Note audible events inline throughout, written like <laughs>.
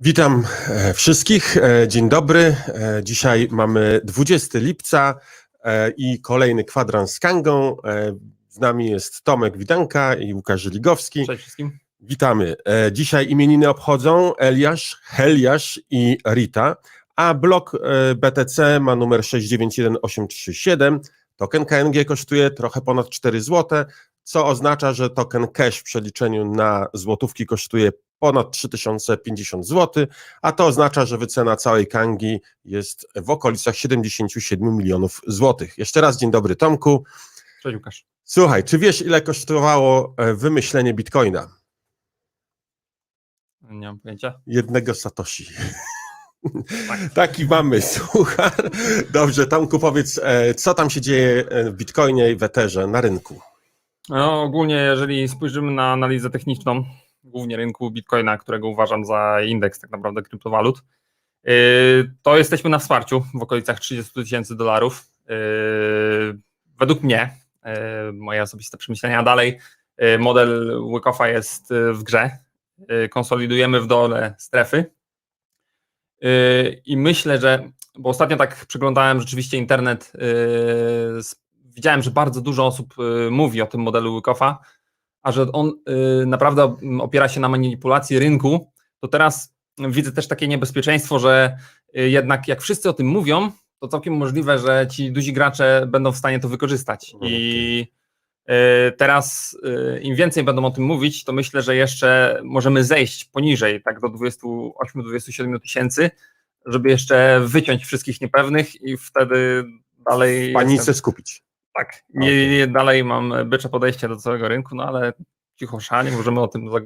Witam e, wszystkich. E, Dzień dobry. E, Dzisiaj mamy 20 lipca i kolejny kwadrans z Kangą. Z nami jest Tomek Widanka i Łukasz Żeligowski. Cześć wszystkim. Witamy. Dzisiaj imieniny obchodzą Eliasz, Heliasz i Rita, a blok BTC ma numer 691837. Token KNG kosztuje trochę ponad 4 zł, co oznacza, że token cash w przeliczeniu na złotówki kosztuje ponad 3050 zł, a to oznacza, że wycena całej Kangi jest w okolicach 77 milionów złotych. Jeszcze raz dzień dobry Tomku. Cześć Łukasz. Słuchaj, czy wiesz ile kosztowało e, wymyślenie Bitcoina? Nie mam pojęcia. Jednego Satoshi. <laughs> Taki mamy suchar. Dobrze, Tomku powiedz, e, co tam się dzieje e, w Bitcoinie i w Etherze na rynku? No, ogólnie, jeżeli spojrzymy na analizę techniczną, głównie rynku Bitcoina, którego uważam za indeks tak naprawdę kryptowalut, yy, to jesteśmy na wsparciu w okolicach 30 tysięcy dolarów. Yy, Według mnie, yy, moje osobiste przemyślenia dalej, model Wykoffa jest w grze. Konsolidujemy w dole strefy. I myślę, że, bo ostatnio tak przeglądałem rzeczywiście internet, widziałem, że bardzo dużo osób mówi o tym modelu Wykoffa, a że on yy, naprawdę opiera się na manipulacji rynku, to teraz widzę też takie niebezpieczeństwo, że yy, jednak jak wszyscy o tym mówią, to całkiem możliwe, że ci duzi gracze będą w stanie to wykorzystać. Mhm. I yy, teraz yy, im więcej będą o tym mówić, to myślę, że jeszcze możemy zejść poniżej, tak do 28-27 tysięcy, żeby jeszcze wyciąć wszystkich niepewnych i wtedy dalej. W panice jestem- skupić. Tak. Nie, nie, dalej mam bycze podejście do całego rynku, no ale cicho szanie, możemy o tym za,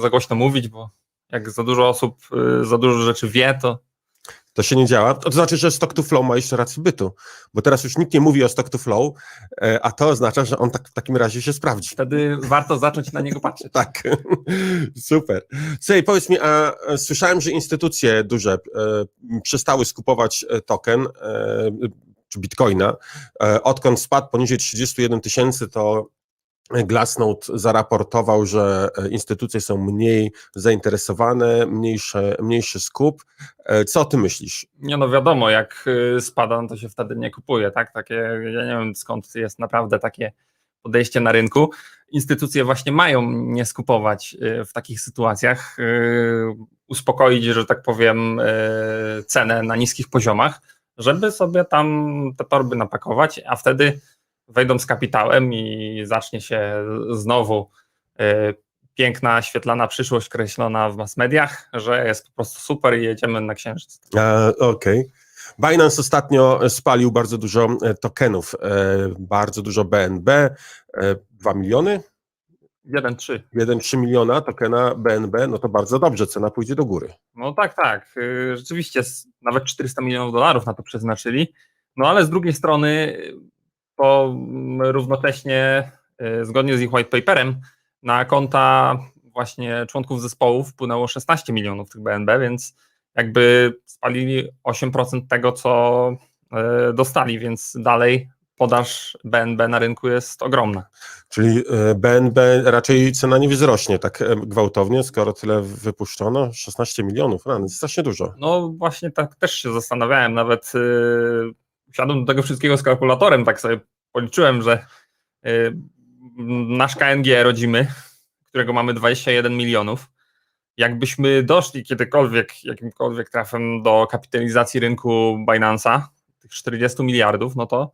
za głośno mówić, bo jak za dużo osób y, za dużo rzeczy wie, to To się nie działa. To znaczy, że stock to flow ma jeszcze rację bytu, bo teraz już nikt nie mówi o stock to flow, e, a to oznacza, że on tak w takim razie się sprawdzi. wtedy warto zacząć na niego patrzeć. <laughs> Tak, <laughs> super. Słuchaj, powiedz mi, a e, słyszałem, że instytucje duże e, przestały skupować e, token e, czy bitcoina. E, odkąd spadł poniżej 31 tysięcy, to Glassnode zaraportował, że e, instytucje są mniej zainteresowane, mniejsze, mniejszy skup. E, co o tym myślisz? Nie no wiadomo, jak spada, no to się wtedy nie kupuje, tak? Takie, ja nie wiem skąd jest naprawdę takie podejście na rynku. Instytucje właśnie mają nie skupować w takich sytuacjach, uspokoić, że tak powiem, cenę na niskich poziomach, żeby sobie tam te torby napakować, a wtedy wejdą z kapitałem i zacznie się znowu y, piękna, świetlana przyszłość kreślona w mass mediach, że jest po prostu super i jedziemy na księżyc. E, Okej. Binance ostatnio spalił bardzo dużo e, tokenów, e, bardzo dużo BNB, e, 2 miliony, 1-3. 1,3 miliona tokena BNB, no to bardzo dobrze, cena pójdzie do góry. No tak, tak. y, Rzeczywiście nawet 400 milionów dolarów na to przeznaczyli. No ale z drugiej strony, y, to mm, równocześnie, y, zgodnie z ich white paperem, na konta właśnie członków zespołu wpłynęło 16 milionów tych BNB, więc jakby spalili 8% tego, co dostali, więc dalej podaż BNB na rynku jest ogromna. Czyli e, BNB raczej cena nie wzrośnie tak e, gwałtownie, skoro tyle wypuszczono, 16 milionów, no, strasznie dużo. No właśnie tak też się zastanawiałem, nawet yy, siadłem do tego wszystkiego z kalkulatorem, tak sobie policzyłem, że yy, nasz KNG rodzimy, którego mamy 21 milionów, jakbyśmy doszli kiedykolwiek, jakimkolwiek trafem do kapitalizacji rynku Binance'a, tych 40 miliardów, no to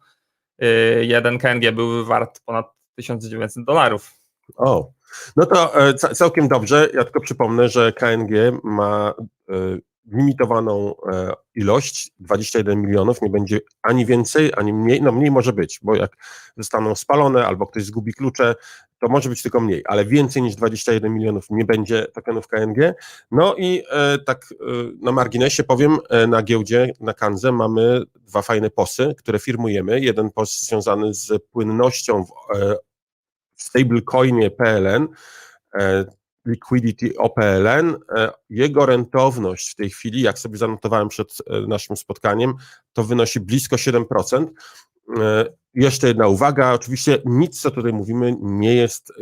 jeden KNG byłby wart ponad 1900 dolarów. O, no to e, ca- całkiem dobrze. Ja tylko przypomnę, że KNG ma e, limitowaną e, ilość, 21 milionów, nie będzie ani więcej, ani mniej, no mniej może być, bo jak zostaną spalone albo ktoś zgubi klucze, to może być tylko mniej, ale więcej niż 21 milionów nie będzie tokenów KNG. No i e, tak e, na marginesie powiem, e, na giełdzie, na Kanze mamy dwa fajne posy, które firmujemy. Jeden pos związany z płynnością w, e, w stablecoinie PLN, e, Liquidity OPLN, e, jego rentowność w tej chwili, jak sobie zanotowałem przed e, naszym spotkaniem, to wynosi blisko 7%. E, jeszcze jedna uwaga, oczywiście nic, co tutaj mówimy, nie jest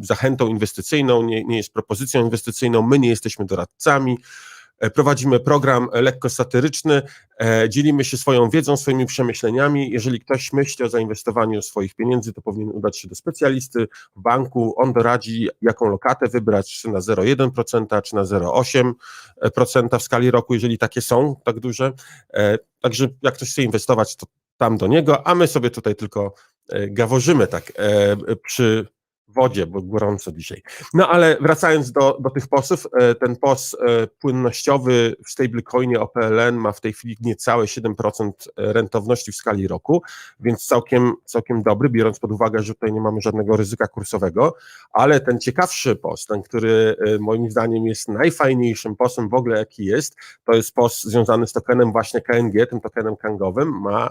zachętą inwestycyjną, nie, nie jest propozycją inwestycyjną, my nie jesteśmy doradcami, prowadzimy program lekko satyryczny, e, dzielimy się swoją wiedzą, swoimi przemyśleniami. Jeżeli ktoś myśli o zainwestowaniu swoich pieniędzy, to powinien udać się do specjalisty w banku. On doradzi, jaką lokatę wybrać, czy na 0,1%, czy na 0,8% w skali roku, jeżeli takie są tak duże. E, Także jak ktoś chce inwestować, to tam do niego, a my sobie tutaj tylko e, gaworzymy tak e, przy wodzie, bo gorąco dzisiaj. No ale wracając do, do tych posów, e, ten POS e, płynnościowy w stablecoinie OPLN ma w tej chwili niecałe 7% rentowności w skali roku, więc całkiem, całkiem dobry, biorąc pod uwagę, że tutaj nie mamy żadnego ryzyka kursowego, ale ten ciekawszy POS, ten, który e, moim zdaniem jest najfajniejszym POSem w ogóle jaki jest, to jest POS związany z tokenem właśnie KNG, tym tokenem kangowym, ma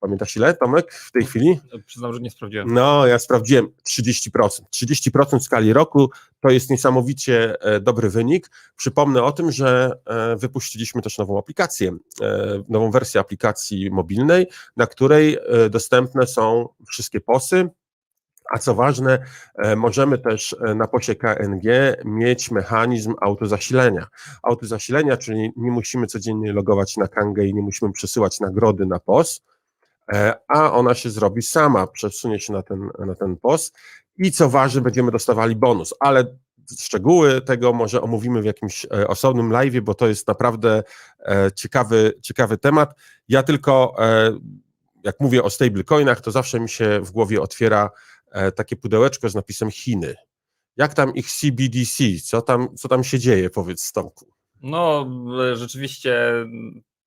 Pamiętasz ile, Tomek, w tej chwili? Przyznam, że nie sprawdziłem. No, ja sprawdziłem 30%. 30% w skali roku to jest niesamowicie e, dobry wynik. Przypomnę o tym, że e, wypuściliśmy też nową aplikację, e, nową wersję aplikacji mobilnej, na której dostępne są wszystkie posy. A co ważne, możemy też na posie KNG mieć mechanizm autozasilenia. Autozasilenia, czyli nie musimy codziennie logować na KNG i nie musimy przesyłać nagrody na POS, a ona się zrobi sama, przesunie się na ten, na ten post i co ważne, będziemy dostawali bonus, ale szczegóły tego może omówimy w jakimś e, osobnym live, bo to jest naprawdę e, ciekawy, ciekawy temat. Ja tylko, e, jak mówię o stablecoinach, to zawsze mi się w głowie otwiera takie pudełeczko z napisem Chiny. Jak tam ich CBDC? Co tam, co tam się dzieje, powiedz Tomku? No, rzeczywiście,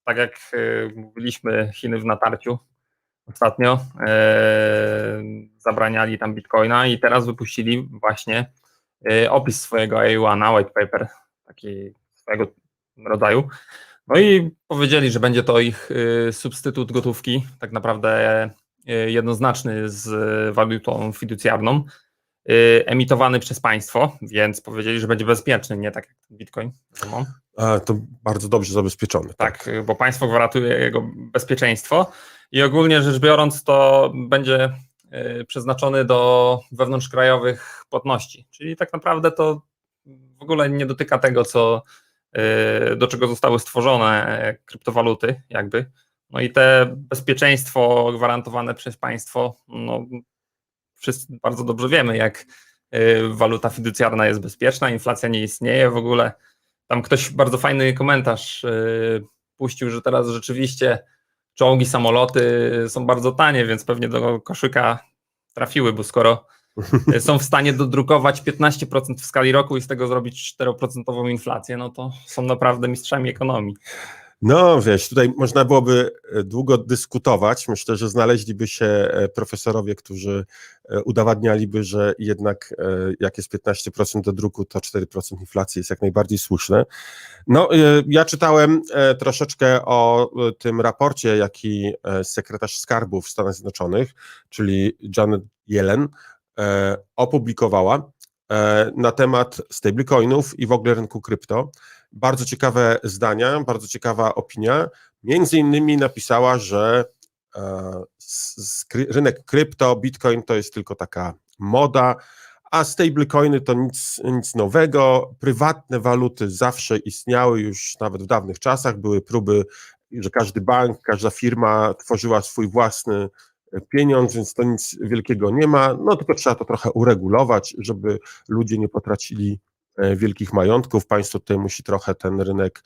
tak jak mówiliśmy, Chiny w natarciu, ostatnio. E, zabraniali tam bitcoina i teraz wypuścili właśnie e, opis swojego A1, white paper, taki swojego rodzaju. No i powiedzieli, że będzie to ich e, substytut gotówki, tak naprawdę jednoznaczny z walutą fiducjarną, emitowany przez państwo, więc powiedzieli, że będzie bezpieczny, nie tak jak Bitcoin. To bardzo dobrze zabezpieczony. Tak, tak, bo państwo gwarantuje jego bezpieczeństwo i ogólnie rzecz biorąc, to będzie y, przeznaczony do wewnątrzkrajowych płatności. Czyli tak naprawdę to w ogóle nie dotyka tego, co, y, do czego zostały stworzone e, kryptowaluty, jakby. No i te bezpieczeństwo gwarantowane przez państwo, no, wszyscy bardzo dobrze wiemy, jak y, waluta fiducjarna jest bezpieczna, inflacja nie istnieje w ogóle. Tam ktoś bardzo fajny komentarz puścił, że teraz rzeczywiście czołgi, samoloty są bardzo tanie, więc pewnie do koszyka trafiły, bo skoro <laughs> są w stanie dodrukować 15% w skali roku i z tego zrobić 4% inflację, no to są naprawdę mistrzami ekonomii. No wiesz, tutaj można byłoby e, długo dyskutować. Myślę, że znaleźliby się e, profesorowie, którzy e, udowadnialiby, że jednak jak jest 15% do druku, to 4% inflacji jest jak najbardziej słuszne. No, ja czytałem troszeczkę o tym raporcie, jaki sekretarz skarbu w Stanach Zjednoczonych, czyli Janet Yellen, opublikowała na temat stablecoinów i w ogóle rynku krypto bardzo ciekawe zdania, bardzo ciekawa opinia. Między innymi napisała, że e, rynek krypto, bitcoin to jest tylko taka moda, a stablecoiny to nic, nic nowego. Prywatne waluty zawsze istniały już nawet w dawnych czasach. Były próby, że każdy bank, każda firma tworzyła swój własny pieniądz, więc to nic wielkiego nie ma. No tylko trzeba to trochę uregulować, żeby ludzie nie potracili E, wielkich majątków. Państwo tutaj musi trochę ten rynek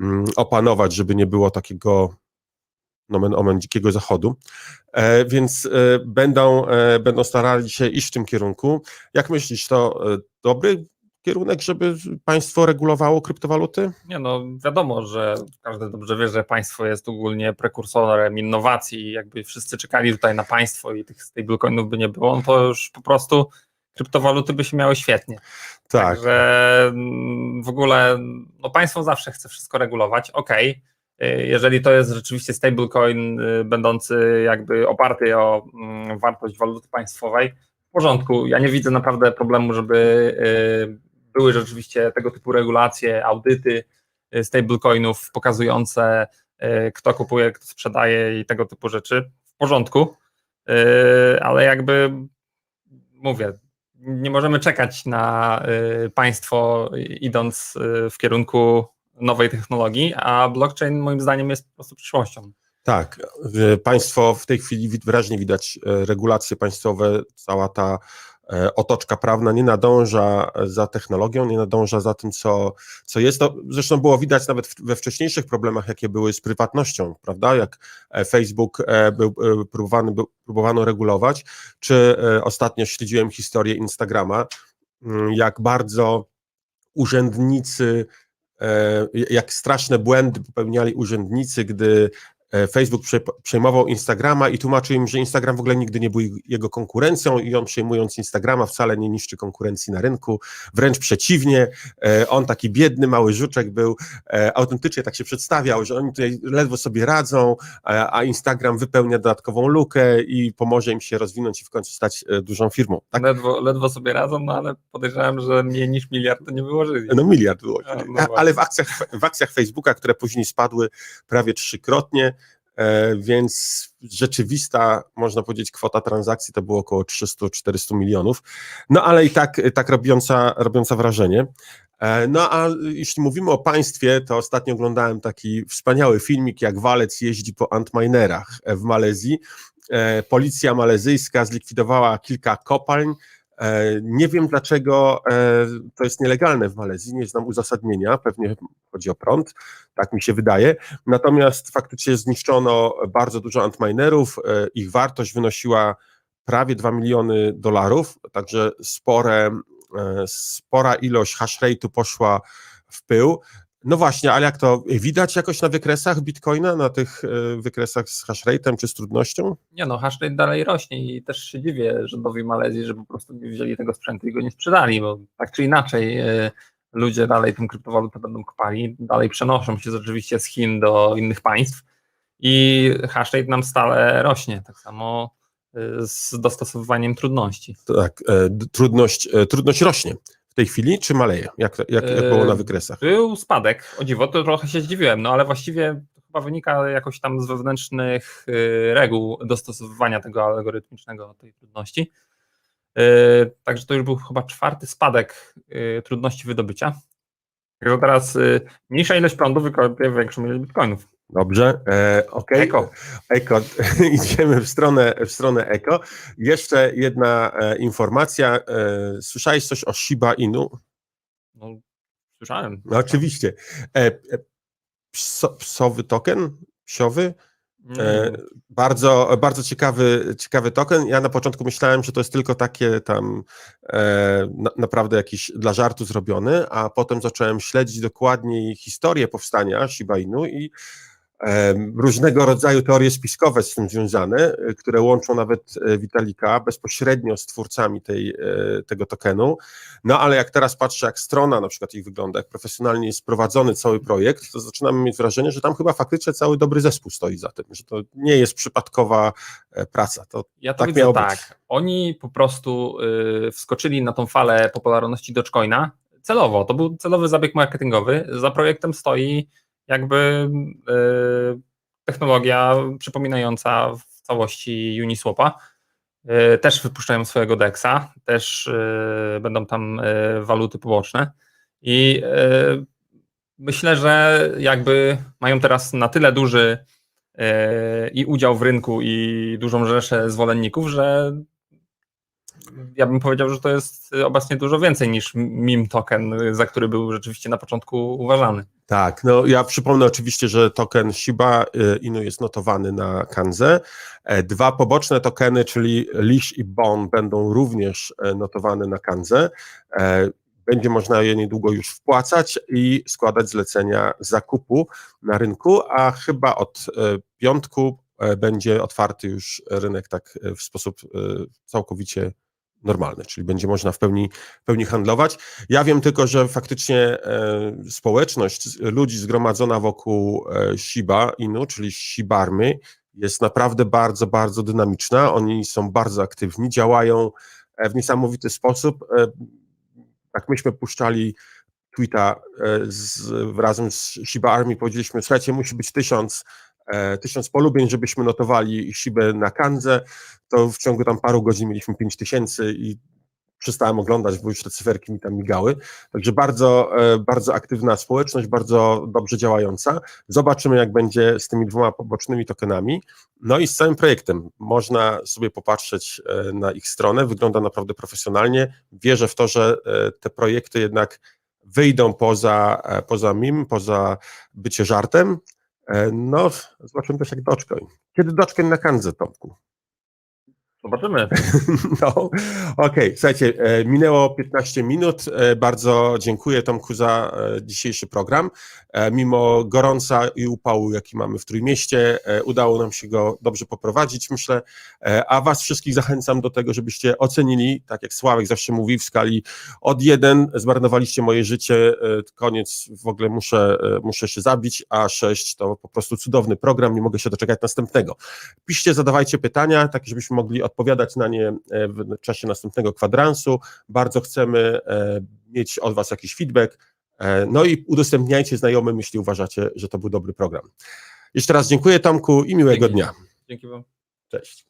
mm, opanować, żeby nie było takiego nomen omen dzikiego zachodu, e, więc e, będą, będą starali się iść w tym kierunku. Jak myślisz, to dobry kierunek, żeby państwo regulowało kryptowaluty? Nie no, wiadomo, że każdy dobrze wie, że państwo jest ogólnie prekursorem innowacji jakby wszyscy czekali tutaj na państwo i tych stablecoinów by nie było, no to już po prostu kryptowaluty by się miały świetnie. Tak. Także mm, w ogóle no państwo zawsze chce wszystko regulować. Ok, jeżeli to jest rzeczywiście stablecoin y, będący jakby oparty o mm, wartość waluty państwowej, w porządku. Ja nie widzę naprawdę problemu, żeby y, były rzeczywiście tego typu regulacje, audyty y, stablecoinów pokazujące, kto kupuje, kto sprzedaje i tego typu rzeczy. W porządku. Yy, ale jakby mówię, nie możemy czekać na państwo idąc w kierunku nowej technologii, a blockchain moim zdaniem jest po prostu przyszłością. Tak, państwo w tej chwili wyraźnie widać regulacje państwowe, cała ta e, otoczka prawna nie nadąża za technologią, nie nadąża za tym, co, co jest. To zresztą było widać nawet we wcześniejszych problemach, jakie były z prywatnością, prawda? Jak e, Facebook e, był e, próbowany, był, próbowano regulować, czy e, ostatnio śledziłem historię Instagrama, mm, jak bardzo urzędnicy, e, jak straszne błędy popełniali urzędnicy, gdy e, Facebook prze- przejmował Instagrama i tłumaczył im, że Instagram w ogóle nigdy nie był jego konkurencją i on przejmując Instagrama wcale nie niszczy konkurencji na rynku, wręcz przeciwnie, e, on taki biedny, mały żuczek był, e, autentycznie tak się przedstawiał, że oni tutaj ledwo sobie radzą, a, Instagram wypełnia dodatkową lukę i pomoże im się rozwinąć i w końcu stać e, dużą firmą. Tak? Ledwo, ledwo sobie radzą, no ale podejrzewam, że mniej niż miliard to nie wyłożyli. No miliard było. No ale w akcjach, w akcjach Facebooka, które później spadły prawie trzykrotnie, e, więc rzeczywista, można powiedzieć, kwota transakcji to było około 300-400 milionów. No ale i tak, tak robiąca, robiąca wrażenie. E, No a jeśli mówimy o państwie, to ostatnio oglądałem taki wspaniały filmik, jak walec jeździ po antminerach w Malezji. E, Policja malezyjska zlikwidowała kilka kopalń, E, Nie wiem dlaczego e, to jest nielegalne w Malezji, nie znam uzasadnienia, pewnie chodzi o prąd, tak mi się wydaje. Natomiast faktycznie zniszczono bardzo dużo antminerów, e, ich wartość wynosiła prawie 2 miliony dolarów, także spore, e, spora ilość hash rate'u poszła w pył. No właśnie, ale jak to widać jakoś na wykresach Bitcoina, na tych e, wykresach z hash rate'em czy z trudnością? Nie no, hashrate dalej rośnie i też się dziwię rządowi Malezji, że po prostu nie wzięli tego sprzętu i go nie sprzedali, bo tak czy inaczej e, ludzie dalej tą kryptowalutę będą kopali, dalej przenoszą się oczywiście z Chin do innych państw i hashrate nam stale rośnie, tak samo e, z dostosowywaniem trudności. Tak, trudność, trudność rośnie tej chwili, czy maleje? Jak, jak, jak było na E, wykresach? Był spadek, o dziwo, to trochę się zdziwiłem, no ale właściwie chyba wynika jakoś tam z wewnętrznych y, reguł dostosowywania tego algorytmicznego tej trudności. Y, Także to już był chyba czwarty spadek trudności wydobycia. Także teraz mniejsza ilość prądu wykopie większą ilość bitcoinów. Dobrze, e, okej. Eko. Eko, <laughs> idziemy w stronę, w stronę Eko. Jeszcze jedna e, informacja. E, słyszałeś coś o Shiba Inu? No, słyszałem. No, oczywiście. E, e, pso, psowy token? Psiowy? E, Mm, bardzo, bardzo ciekawy, ciekawy token. Ja na początku myślałem, że to jest tylko takie tam e, na, naprawdę jakiś dla żartu zrobiony, a potem zacząłem śledzić dokładniej historię powstania Shiba Inu i różnego rodzaju teorie spiskowe z tym związane, e, które łączą nawet e, Witalika bezpośrednio z twórcami tej, e, tego tokenu. No ale jak teraz patrzę, jak strona na przykład ich wygląda, jak profesjonalnie jest prprowadzony cały projekt, to zaczynamy mieć wrażenie, że tam chyba faktycznie cały dobry zespół stoi za tym, że to nie jest przypadkowa praca. To Ja to tak widzę miało być. tak. Oni po prostu y, wskoczyli na tą falę popularności Dogecoina celowo. To był celowy zabieg marketingowy. Za projektem stoi jakby y, technologia przypominająca w całości Uniswapa. Y, też wypuszczają swojego DEXa, też y, będą tam waluty poboczne. I myślę, że jakby mają teraz na tyle duży i udział w rynku i dużą rzeszę zwolenników, że ja bym powiedział, że to jest obecnie dużo więcej niż meme token, za który był rzeczywiście na początku uważany. Tak, no ja przypomnę oczywiście, że token Shiba y, Inu jest notowany na Kanze. E, Dwa poboczne tokeny, czyli Lish i Bon będą również e, notowane na Kanze. E, Będzie można je niedługo już wpłacać i składać zlecenia zakupu na rynku, a chyba od piątku będzie otwarty już rynek tak w sposób całkowicie normalny, czyli będzie można w pełni, w pełni handlować. Ja wiem tylko, że faktycznie e, społeczność ludzi zgromadzona wokół e, Shiba Inu, czyli Shibarmy, jest naprawdę bardzo, bardzo dynamiczna. Oni są bardzo aktywni, działają e, w niesamowity sposób. Jak myśmy puszczali tweeta z, razem z Shiba Army, powiedzieliśmy, słuchajcie, musi być tysiąc tysiąc polubień, żebyśmy notowali Shibę na Kandze, to w ciągu tam paru godzin mieliśmy 5 tysięcy i przestałem oglądać, bo już te cyferki mi tam migały. Także bardzo, e, bardzo aktywna społeczność, bardzo dobrze działająca. Zobaczymy, jak będzie z tymi dwoma pobocznymi tokenami. No i z całym projektem. Można sobie popatrzeć e, na ich stronę. Wygląda naprawdę profesjonalnie. Wierzę w to, że e, te projekty jednak wyjdą poza, e, poza mim, poza bycie żartem. E, No, zobaczymy też jak Dogecoin. Kiedy Dogecoin na Kandze, Tomku? Zobaczymy. <laughs> No, okej, słuchajcie, e, minęło 15 minut. E, Bardzo dziękuję Tomku za e, dzisiejszy program. Mimo gorąca i upału, jaki mamy w Trójmieście, udało nam się go dobrze poprowadzić, myślę. A Was wszystkich zachęcam do tego, żebyście ocenili, tak jak Sławek zawsze mówi, w skali od 1 zmarnowaliście moje życie, koniec, w ogóle muszę, muszę się zabić, a 6 to po prostu cudowny program, nie mogę się doczekać następnego. Piszcie, zadawajcie pytania, tak żebyśmy mogli odpowiadać na nie e, w czasie następnego kwadransu. Bardzo chcemy e, mieć od Was jakiś feedback. E, No i udostępniajcie znajomym, jeśli uważacie, że to był dobry program. Jeszcze raz dziękuję Tomku i miłego Dzięki. dnia. Dzięki wam. Cześć.